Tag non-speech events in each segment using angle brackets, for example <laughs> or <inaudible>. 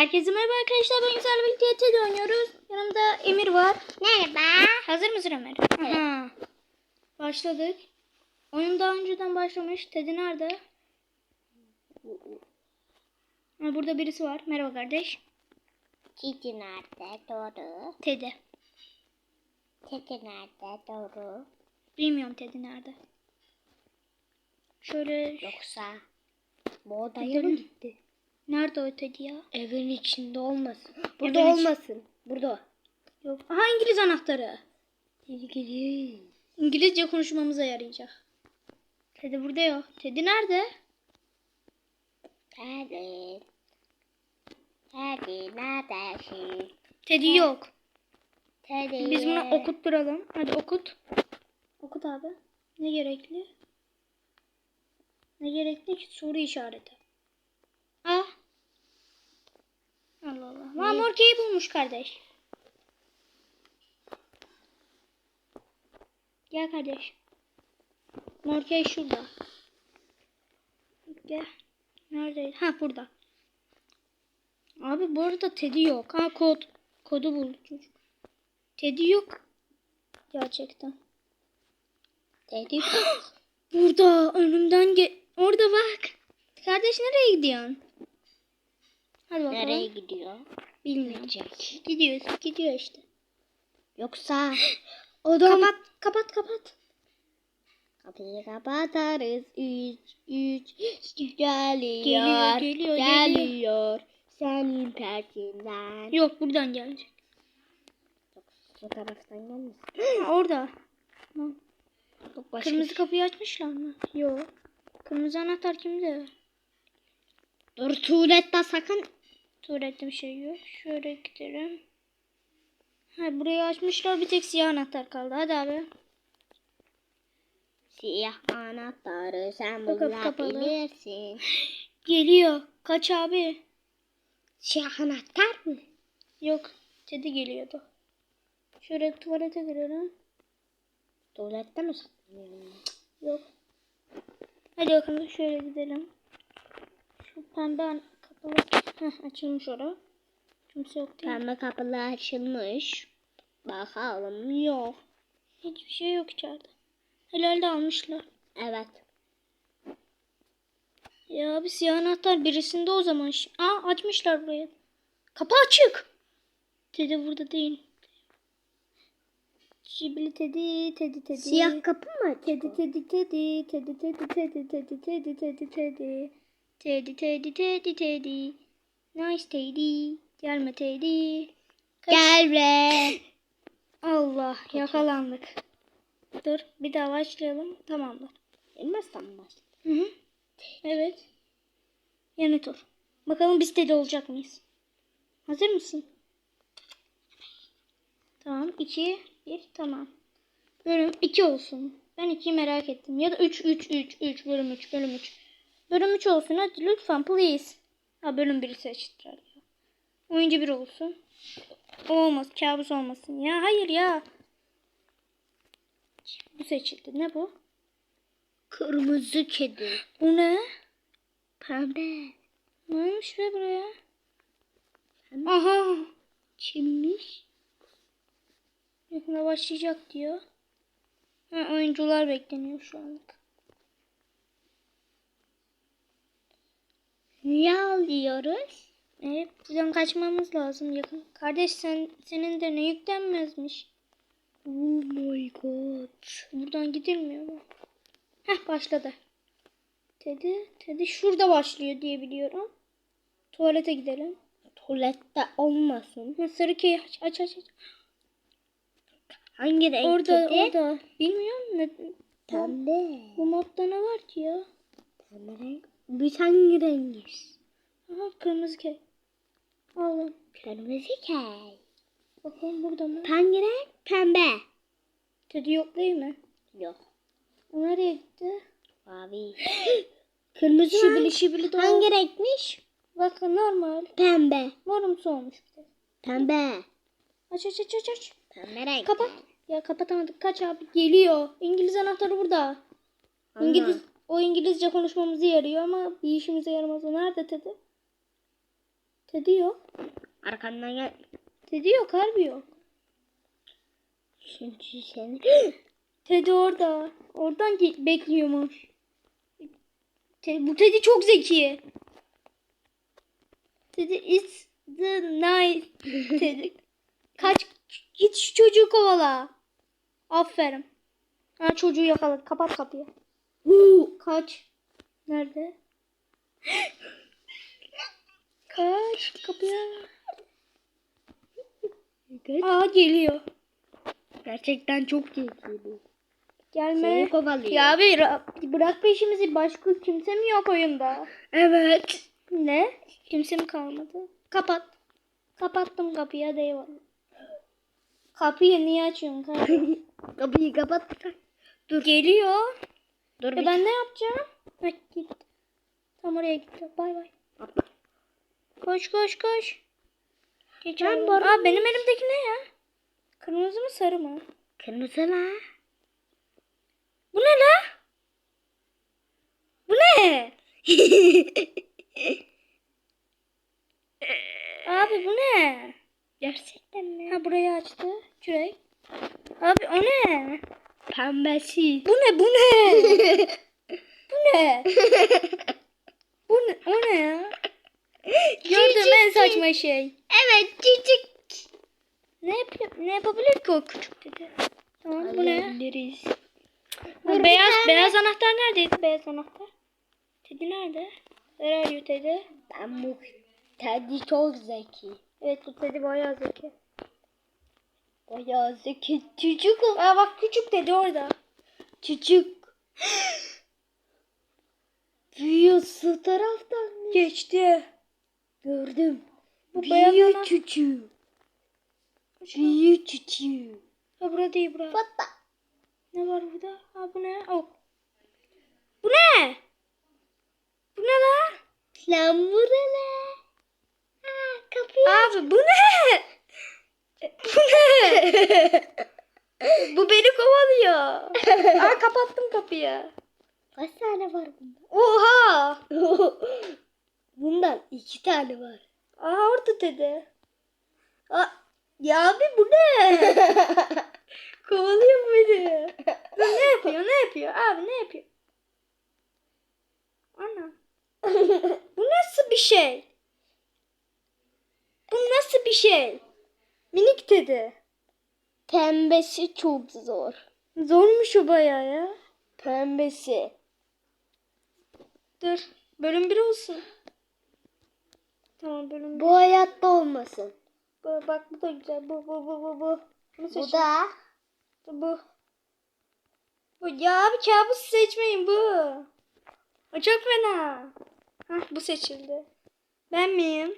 Herkese merhaba arkadaşlar. Ben Yusuf'la birlikte TED oynuyoruz. Yanımda Emir var. Merhaba. Hazır mısın Emir? Aha. Başladık. Oyun daha önceden başlamış. Teddy nerede? Ha, burada birisi var. Merhaba kardeş. Titi nerede? Doğru. Teddy. Titi nerede? Doğru. Bilmiyorum Teddy nerede. Şöyle. Yoksa bu odaya mı gitti? Nerede o Teddy ya? Evin içinde olmasın. Burada Evin iç- olmasın. Burada. Yok. Aha İngiliz anahtarı. Geliyor. İngilizce konuşmamıza yarayacak. Teddy burada yok. Teddy nerede? Hadi. Hadi neredesin? Teddy yok. Hadi. Biz bunu okutturalım. Hadi okut. Okut abi. Ne gerekli? Ne gerekli ki? Soru işareti. Ah. Allah Allah. Mamorke'yi bulmuş kardeş. Gel kardeş. Morkey şurada. Gel. Neredeydi? Ha burada. Abi bu arada Teddy yok. Ha kod. Kodu buldu çocuk. Teddy yok. Gerçekten. Teddy. <gasps> Burada önümden ge Orada bak. Kardeş nereye gidiyorsun? Hadi bakalım. Nereye gidiyor? Bilmiyorum. Gidecek. Gidiyor. Gidiyor işte. Yoksa <gasps> Odam. Kapat kapat kapat. kapıyı kapatarız. Üç, üç, <gasps> geliyor. Geliyor, geliyor, geliyor. Senin pertinden. Yok buradan gelecek. Bu taraftan gelmesin. <gasps> Ha, orada. Başka Kırmızı şey. kapıyı açmışlar mı? Yok. Kırmızı anahtar kimde? Dur tuvalette sakın. Bir şey yok. Şöyle gidelim. Ha, burayı açmışlar. Bir tek siyah anahtar kaldı. Hadi abi. Siyah anahtarı sen bulabilirsin. <gasps> Geliyor. Kaç abi? Siyah anahtar mı? Yok. Teddy geliyordu. Şöyle tuvalete girelim. Tuvalette mi saklanıyorsun? Yok. Hadi bakalım şöyle gidelim. Şu pembe Tamam. Heh, açılmış ora. Kimse yok değil. Pembe kapılar açılmış. Bakalım yok. Hiçbir şey yok içeride. Herhalde almışlar. Evet. Ya bir siyah anahtar birisinde o zaman. Aa açmışlar burayı. Kapı açık. Teddy burada değil. Cibili Teddy, Teddy Teddy. Siyah kapı mı? Teddy Teddy Teddy, Teddy Teddy Teddy Teddy Teddy Teddy Teddy. Teddy Teddy Teddy Teddy Nice Teddy Gelme Teddy Kaç- Gel be. Allah yakalandık. Dur bir daha başlayalım. Tamamdır. Elmastan mı başladın? Hı hı. Evet. Yeni tur. Bakalım biz Teddy olacak mıyız? Hazır mısın? Tamam. 2 1 tamam. Bölüm 2 olsun. Ben 2'yi merak ettim. Ya da 3 3 3 3 bölüm 3 bölüm 3. Bölüm 3 olsun hadi lütfen please. Ha bölüm 1'i seçtiler. Oyuncu 1 olsun. O olmaz. Kabus olmasın. Ya hayır ya. Bu seçildi. Ne bu? Kırmızı kedi. Bu ne? Pembe. Neymiş be buraya? Aha. Kimmiş? Yakında başlayacak diyor. Ha, oyuncular bekleniyor şu anlık. Niye alıyoruz? Evet, buradan kaçmamız lazım yakın. Kardeş sen senin de ne yüklenmezmiş. Oh my god. Buradan gidilmiyor mu? Heh başladı. Teddy, Teddy şurada başlıyor diye biliyorum. Tuvalete gidelim. Tuvalette olmasın. Ha, sarı key aç aç aç. aç. Hangi renk Orada kedi? orada. Bilmiyorum ne. Pembe. Bu modda ne var ki ya? Biz hangi rengiz? Aha kırmızı key. Alın. Kırmızı key. Bakalım burada mı? Hangi renk? Pembe. Teddy yok değil mi? Yok. O nereye gitti? Mavi. <gasps> Kırmızı Şibili şibili doğru. Hangi renkmiş? Bakın normal. Pembe. Morumsu olmuş bir de. Pembe. Aç aç aç aç aç. Pembe renk. Kapat. Ya kapatamadık. Kaç abi? Geliyor. İngiliz anahtarı burada. Ama İngiliz o İngilizce konuşmamızı yarıyor ama bir işimize yaramaz. O nerede dedi? Teddy yok. Arkandan gel. Teddy yok harbi yok. Çünkü seni. <gasps> Teddy orada. Oradan bekliyormuş. Te- bu Teddy çok zeki. Teddy is the nice. Teddy. <laughs> Kaç git şu çocuğu kovala. Aferin. Ha çocuğu yakaladı. Kapat kapıyı. Kaç. Nerede? Kaç kapıya. Aa geliyor. Gerçekten çok keyifli. Gelme. Seni kovalıyor. Ya abi ra- bırak peşimizi. Başka kimse mi yok oyunda? Evet. Ne? Kimse mi kalmadı? Kapat. Kapattım kapıyı hadi eyvallah. Kapıyı niye açıyorsun? <laughs> Kapıyı kapat. Dur. Geliyor. Dur bir ben ne yapacağım? Heh, git. Tam oraya gitti. Bay bay. Atla. Koş koş koş. Geç Ben. Aa benim elimdeki ne ya? Kırmızı mı sarı mı? Kırmızı la. Bu ne la? Bu ne? <laughs> Abi bu ne? Gerçekten mi? Ha burayı açtı. Kürek. Abi o ne? Pembesi. Bu ne bu ne? bu ne? Bu ne? O ne ya? Gördüğüm en saçma şey. Evet cicik. Ne yapıyor? Ne yapabilir ki o küçük dedi. Tamam bu ne? Hallederiz. Bu Dur, beyaz tane- beyaz anahtar neredeydi? Beyaz anahtar. Teddy nerede? Where are you Teddy? Ben bu Teddy çok zeki. Evet bu Teddy bayağı zeki. Bayağı zeki. Çocuk. Aa bak küçük Teddy orada. Çocuk. <gasps> Büyüyor su taraftan. Geçti. Gördüm. Bu beyaz Büyüyor ana- çocuğu. Büyüyor çocuğu. Ha burada değil bura. Bata. Ne var burada? Ha bu ne? Ok. Bu ne? Bu ne lan? Lan burada. Ha kapıyı. Abi bu ne? <laughs> Bu beni kovalıyor. <laughs> Aa kapattım kapıyı. Kaç tane var bunda? Oha. <laughs> Bundan iki tane var. Aha orada dedi. Aa, ya abi bu ne? Kovalıyor beni. Dur, ne yapıyor? Ne yapıyor? Abi ne yapıyor? Ana. Bu nasıl bir şey? Bu nasıl bir şey? Minik dedi. Pembesi çok zor. Zormuş o bayağı ya. Pembesi. Dur. Bölüm 1 olsun. Tamam bölüm 1. Bu hayatta olmasın. Bu, bak bu da güzel. Bu bu bu bu bu. Bunu Bu da Bu. Bu ya abi kabus seçmeyin bu. O çok fena. Hah bu seçildi. Ben miyim?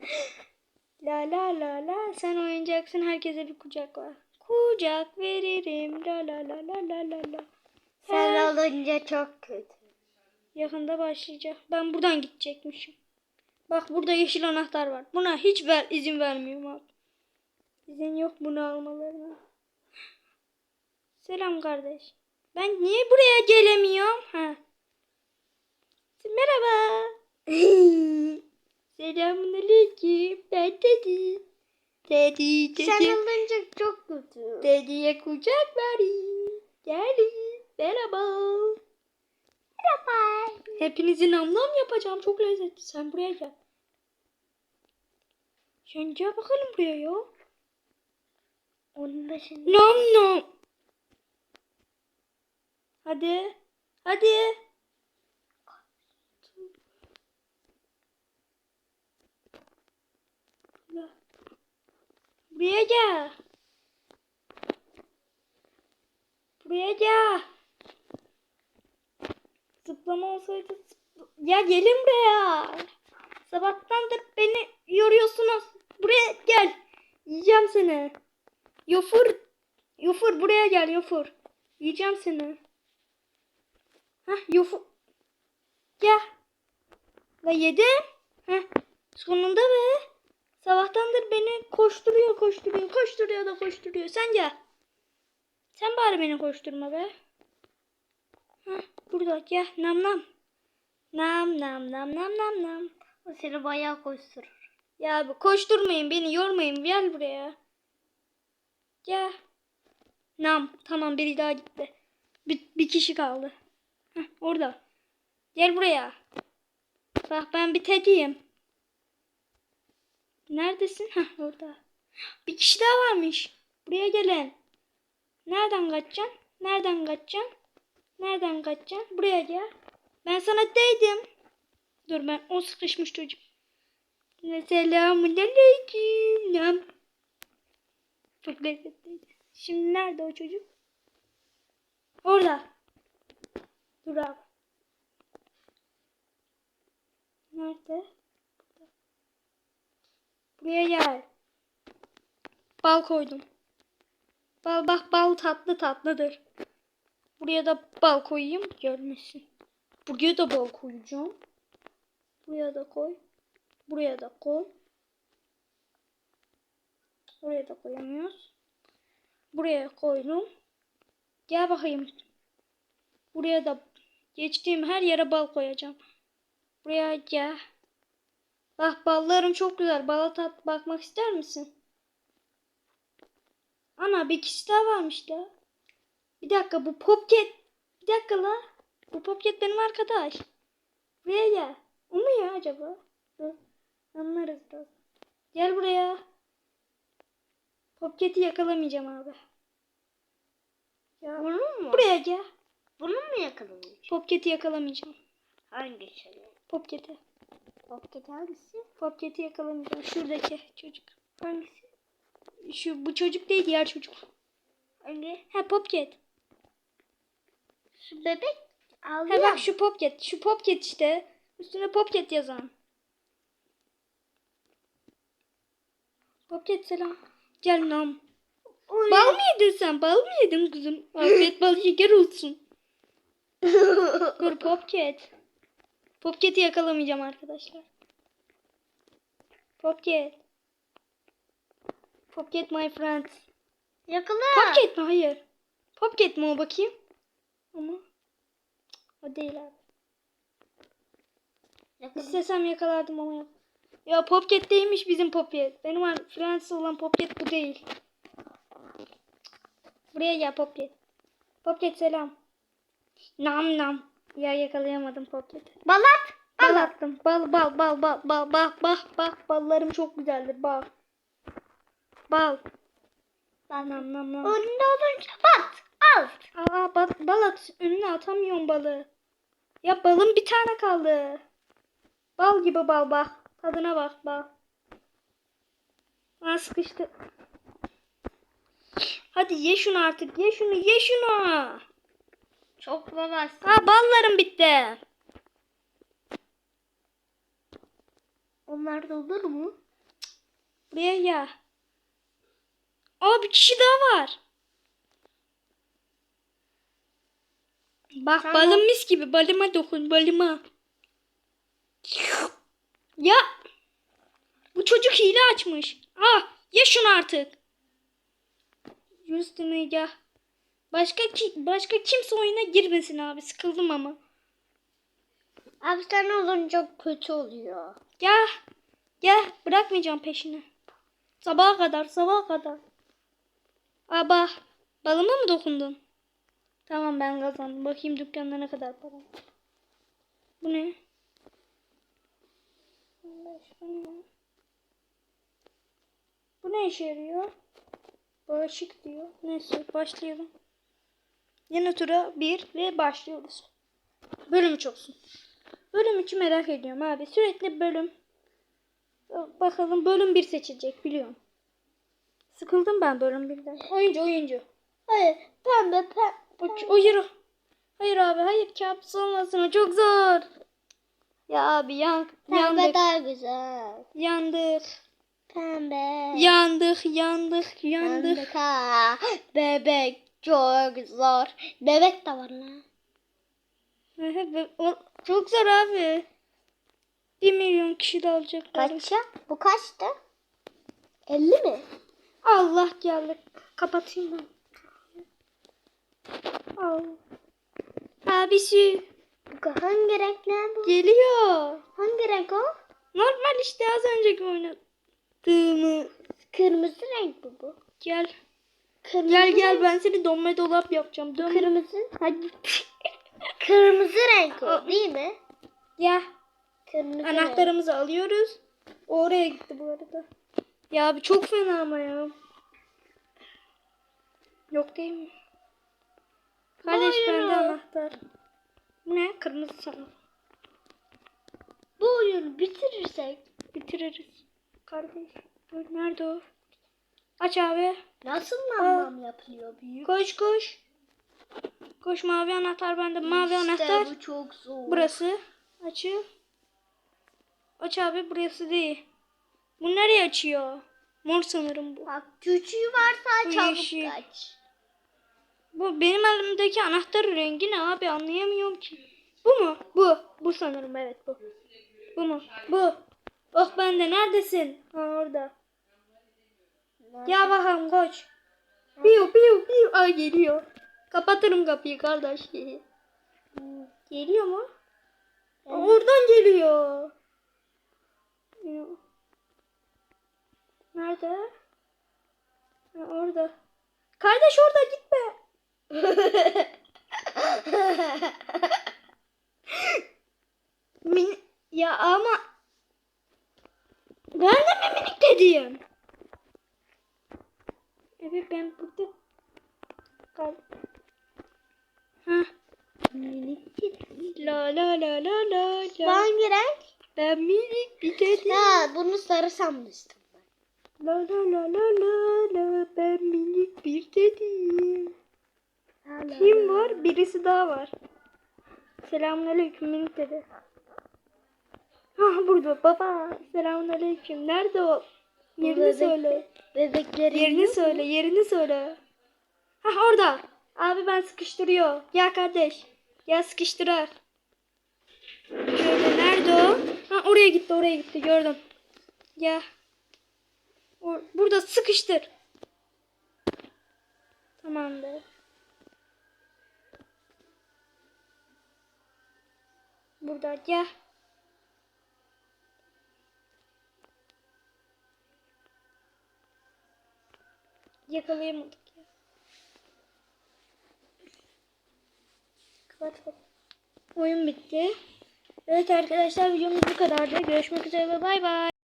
<laughs> La la la la sen oyuncaksın herkese bir kucak var. Kucak veririm la la la la la la la. sen Ha, alınca çok kötü. Yakında başlayacak. Ben buradan gidecekmişim. Bak burada yeşil anahtar var. Buna hiç ver, izin vermiyorum abi. İzin yok bunu almalarına. Selam kardeş. Ben niye buraya gelemiyorum? Ha. Merhaba. <laughs> Selamun aleyküm. Ben Teddy. Teddy, Teddy. Sen alınca çok kötü. Teddy'ye kucak vereyim. Gelin. Merhaba. Merhaba. Hepinizi nam nam yapacağım. Çok lezzetli. Sen buraya gel. Sen gel bakalım buraya ya. Onun başında. Nam nam. Hadi. Hadi. Buraya gel. Buraya gel. Zıplama olsaydı Ya gelin buraya. Sabahtandır beni yoruyorsunuz. Buraya gel. Yiyeceğim seni. Yofur. Yofur buraya gel Yofur. Yiyeceğim seni. Hah Yofur. Gel. La yedim. Heh. Sonunda be. Sabahtandır beni koşturuyor koşturuyor koşturuyor da koşturuyor. Sen gel. Sen bari beni koşturma be. Heh, burada gel nam nam. Nam nam nam nam nam nam. O seni bayağı koşturur. Ya koşturmayın beni yormayın gel buraya. Gel. Nam tamam biri daha gitti. Bir, bir kişi kaldı. Heh, orada. Gel buraya. Bak ben bir tediyim. Neredesin? Heh orada. Bir kişi daha varmış. Buraya gelin. Nereden kaçacaksın? Nereden kaçacaksın? Nereden kaçacaksın? Buraya gel. Ben sana değdim. Dur ben o sıkışmış çocuk. Selamun aleyküm. Çok lezzetliydi. Şimdi nerede o çocuk? Orada. Dur abi. Nerede? Buraya gel. Bal koydum. Bal bak bal tatlı tatlıdır. Buraya da bal koyayım görmesin. Buraya da bal koyacağım. Buraya da koy. Buraya da koy. Buraya da koyamıyoruz. Buraya koydum. Gel bakayım. Buraya da geçtiğim her yere bal koyacağım. Buraya gel. Bak ballarım çok güzel. Bala tat bakmak ister misin? Ana bir kişi daha varmış da. Bir dakika bu Popket. Bir dakika la. Bu Popket benim arkadaş. Buraya gel. O mu ya acaba? Dur. Anlarız biraz. Gel buraya. Popket'i yakalamayacağım abi. Ya, Bunu mu? buraya gel. Bunu mu yakalamış? Popket'i yakalamayacağım. Hangi şey? Popket'i. Pocket hangisi? Popket'i yakalamayacağım. Şuradaki çocuk. Hangisi? Şu bu çocuk değil diğer çocuk. Hangi? Ha Popket. Şu bebek ağlıyor. Ha bak şu Popket. Şu Popket işte. Üstüne Popket yazan. Popket selam. Gel nam. Oy. Bal mı yedin sen? Bal mı yedin kızım? Afiyet bal şeker olsun. <laughs> Dur Popket. Popket'i yakalamayacağım arkadaşlar. Popket. Popket my friend. Yakala. Popket mi? Hayır. Popket mi o bakayım? Ama o değil abi. Yakala. İstesem yakalardım ama yok. Ya Popket değilmiş bizim Popket. Benim var Fransız olan Popket bu değil. Buraya gel Popket. Popket selam. Nam nam. Ya yakalayamadım Popket'i. Balat. Bal attım. Bal bal bal bal bal bal bal bal ballarım çok güzeldir bal. Bal. Nam nam nam. Önünde olunca bat. Al. Aa bal, bal at. Önüne atamıyorum balı. Ya balın bir tane kaldı. Bal gibi bal bak. Tadına bak bal. Aa sıkıştı. Hadi ye şunu artık. Ye şunu ye şunu. Çok babası. Aa ballarım bitti. Onlar da olur mu? Buraya ya. Aa bir kişi daha var. Bak Sen balım o- mis gibi. Balıma dokun balıma. Ya. Bu çocuk hile açmış. Ah ye şunu artık. Üstüne ya. Başka ki başka kimse oyuna girmesin abi. Sıkıldım ama. Abi sen olunca kötü oluyor. Gel. Gel. Bırakmayacağım peşini. Sabaha kadar. Sabaha kadar. Aba. Balıma mı dokundun? Tamam ben kazandım. Bakayım dükkanda ne kadar para. bu ne? Bu ne işe yarıyor? Bağışık diyor. Neyse başlayalım. Yeni tura bir ve başlıyoruz. Bölüm üç olsun. Bölüm 3'ü merak ediyorum abi. Sürekli bölüm. Bakalım bölüm 1 seçilecek biliyorum. Sıkıldım ben bölüm 1'den. Oyuncu oyuncu. Hayır. Pembe pembe. O, hayır. Hayır abi hayır kabus olmasın o çok zor. Ya abi yan, Pembe yandık. daha güzel. Yandık. Pembe. Yandık yandık yandık. Yandık ha. Bebek çok zor. Bebek de var lan. Çok zor abi. 1 milyon kişi de alacaklar. Kaç ya? Bu kaçtı? 50 mi? Allah geldi. Kapatayım ben. Al. Abisi Bu hangi renk ne bu? geliyor. Hangi renk o? Normal işte az önceki oyunu. yaptığımı. Kırmızı renk bu bu. Gel. Kırmızı Gel gel renk. ben seni donma dolap yapacağım. Dön. Kırmızı. Hadi. <laughs> Kırmızı renk o değil mi? Ya Kırmızı renk. anahtarımızı alıyoruz. O oraya gitti bu arada. Ya abi çok fena ama ya. Yok değil mi? Kardeş bende anahtar. Bu ne? Kırmızı sanırım. Bu oyunu bitirirsek Bitiririz. Kardeş. Nerede o? Aç abi. nasıl namlam yapılıyor büyük? Koş koş. Koş mavi anahtar bende. Mavi İşte anahtar. bu çok zor. Burası. Açıl. Aç abi burası değil. Bu nereye açıyor? Mor sanırım bu. Bak küçüğü varsa Bu çabuk yeşil. kaç. Bu benim elimdeki anahtarın rengi ne abi anlayamıyorum ki. Bu mu? Bu. Bu sanırım evet bu. Bu mu? Bu. Oh bende neredesin? Ha orada. Ya bakalım koş. Piu piu piu. Ay geliyor. Kapatırım kapıyı kardeş. <laughs> Geliyor mu? Aa, Oradan geliyor. Nerede? Ha, orada. Kardeş orada gitme. <laughs> Min ya ama ben de mi minik dedim? Evet ben burada kal. Ha. La la la la la la. hangi renk? Ben minik bir dedim. Ha bunu sarı sanmıştım ben. La la la la la la ben minik bir dedim. Kim var? Birisi daha var. Selamünaleyküm minik dedi. Ah burada baba. Selamünaleyküm. Nerede o? Yerini bebek- söyle. Bebekleri Yerini mu? söyle. Yerini söyle. Ha orada. Abi ben sıkıştırıyor. Gel kardeş. Gel sıkıştırar. Şöyle nerede o? Ha oraya gitti oraya gitti gördüm. Gel. O- Burada sıkıştır. Tamamdır. Burada gel. Yakalayamadık ya. Kapat kapat. Oyun bitti. Evet arkadaşlar videomuz bu kadardı. Görüşmek üzere ve bay bay.